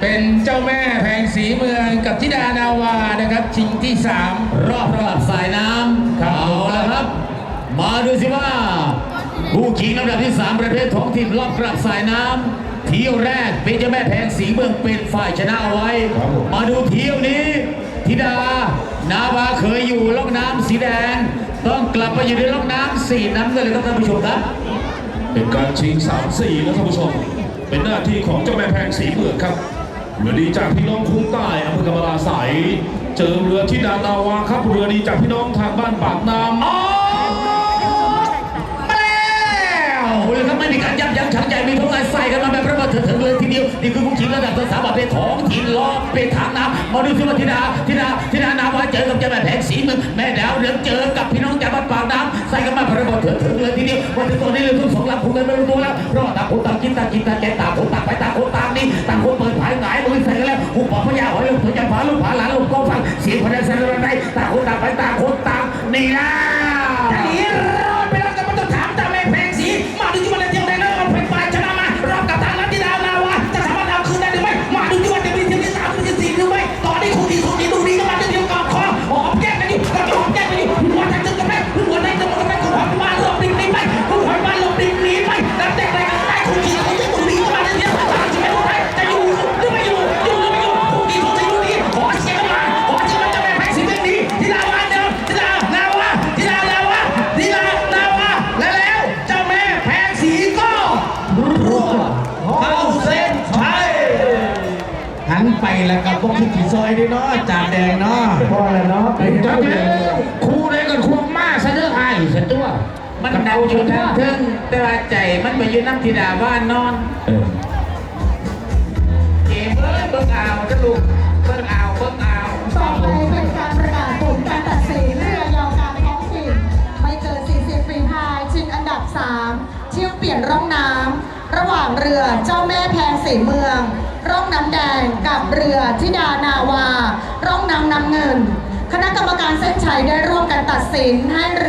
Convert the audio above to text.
เป็นเจ้าแม่แผงสีเมืองกับธิดานาวานะครับ ชิงที่สามรอบระดับสายน้ำครับเอาละครับ มาดูสิว่าผู้ชิงลำดับที่ 3 ประเภทท้องถิ่นรอบระดับสายน้ำเที่ยวแรกเป็นเจ้าแม่แพงสีเมืองเป็นฝ่ายชนะเอาไว้ มาดูเที่ยวนี้ ธิดานาวาเคยอยู่ล่องน้ำสีแดง ต้องกลับไปอยู่ในล่องน้ำสีน้ำกันเลยครับท่านผู้ชมครับเป็นการชิง3 4นะท่านผู้ชม เป็นหน้าที่ของเจ้าแม่แพงสีเมืองครับ เรือดีจากพี่น้องคุ้งใต้อำเภอกำมะลาใสยเจอเรือที่ดานาวาครับเรือดีจากพี่น้องทางบ้านปากน้ำอ๋อมาแล้วเลยครับไม่มีการยับยั้งชั่งใจมีพวกนายใส่กันมาแบบระเบิดเถิดๆเลยทีเดียวนี่คือผู้ชิงระดับสามประเภทของถิ่นล้อเป็นทางน้ำมาดูสิว่าธิดาธิดาธิดานาวาเจอกับเจ้าแม่แผงสีเมืองแม่ดาวเรืองเจอกับพี่น้องจากบ้านปากน้ำใส่กันมาแบบระเบิดเถิดๆเลยทีเดียววันที่ตอนนี้เลยทุกสองลำคุมกันไม่รู้ตัวแล้วเพราะว่าต่างคนต่างกินต่างกินต่างแกงต่างคนต่างไปต่างคน ฟังเสียงพนันสนรได้ต่างคนต่างไปต่างคนต่างนี่นะ หันไปแล้วกับพวกที่ซอยนี่เนาะจานแดงเนาะพอแล้วเนาะไปจัเจ้าบเดีแล้ยววคู่ใดกันควงมาซะเด้อไอ้ซะตัว มันเดาอยู่ทางเทิงแต่ว่าใจมันไปอยู่น้ำธิดาบ้านนอนเกมเอ้ยเบิ่งเอาจะลูกเบิ่งเอาเบิ่งเอาต่อไปเป็นการประกาศผลการตัดสินเรือยาวการท้องถิ่นไม่เกิน40ปีพายชิงอันดับ3เที่ยวเปลี่ยนร่องน้ำระหว่างเรือเจ้าแม่แพงสีเมือง ร่องน้ำแดงกับเรือทิดานาวา ร่องน้ำน้ำเงิน คณะกรรมการเส้นชัยได้ร่วมกันตัดสินให้เรือ